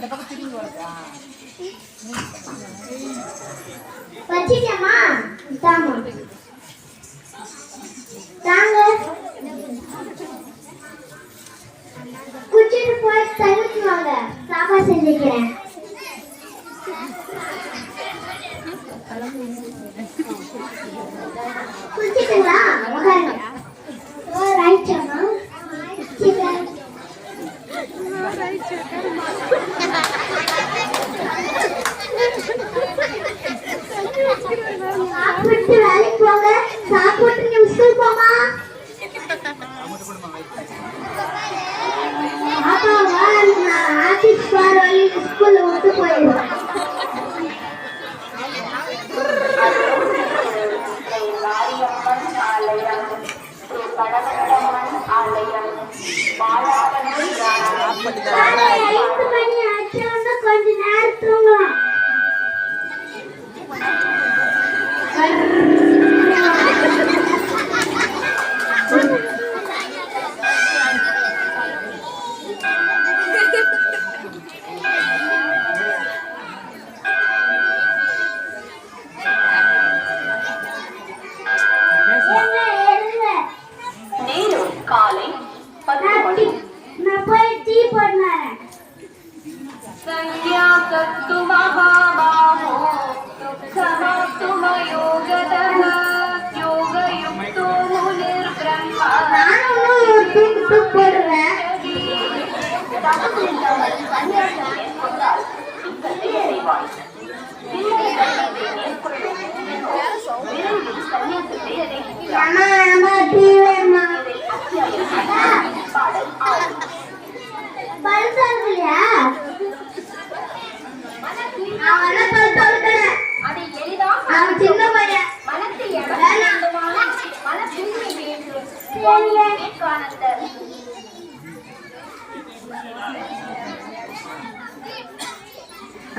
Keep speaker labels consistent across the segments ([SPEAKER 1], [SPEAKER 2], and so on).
[SPEAKER 1] அந்த பக்கம் திரும்பி வருதா குச்சிட்டுங்களா? உட்காருங்க. ஸ்கூல்ல வந்து போயிடும்
[SPEAKER 2] ஐந்து
[SPEAKER 1] மணி கொஞ்ச நேரம்
[SPEAKER 2] Mama,
[SPEAKER 3] I'm a beer,
[SPEAKER 2] Mama.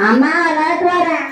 [SPEAKER 3] Ama, la cara.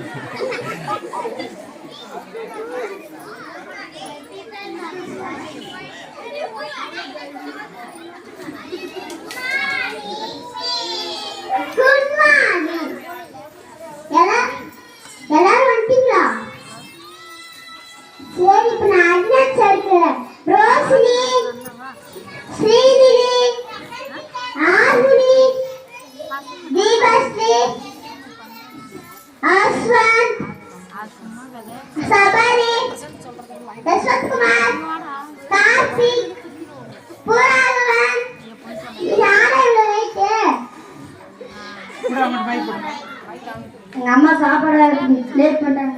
[SPEAKER 1] சரி இப்ப நான் அக்னாட்சி இருக்கிறேன் ரோஷினி ஸ்ரீநிதி ஆர்மினி தீபஸ்ரீ ஆஸ்வான்
[SPEAKER 3] அம்மா சாப்பாடு லேட் பண்றாங்க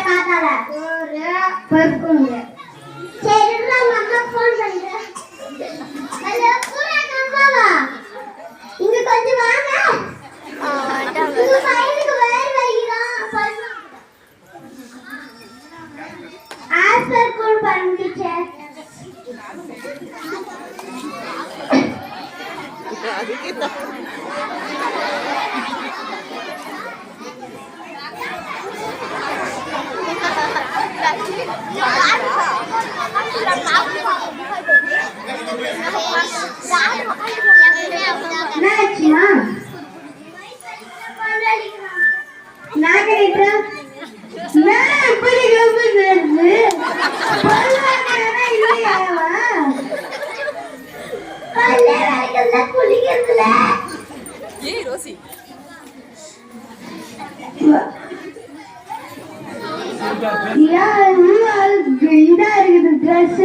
[SPEAKER 1] காத்தால?
[SPEAKER 3] ஒரு பொறுக்குங்க
[SPEAKER 1] சரி நம்ம அம்மா ஃபோன் பண்ணுறேன் ஹலோ பூரன் அம்மாவா? இங்க கொஞ்சம் வாங்க. உங்க பையனுக்கு வேறு வருகிறான் ஆஸ்பர் கூட பாருங்க டீச்சர். அதுக்கு
[SPEAKER 3] என்னாச்சுமா நாகரிகா நான் இப்படி கம்புறது பரவாயில்ல இல்லையாவா
[SPEAKER 1] கல்யாணம் குளிக்கிறதுல ஏய்
[SPEAKER 2] ரோசி
[SPEAKER 3] ஏன் இதா இருக்குது ட்ரெஸ்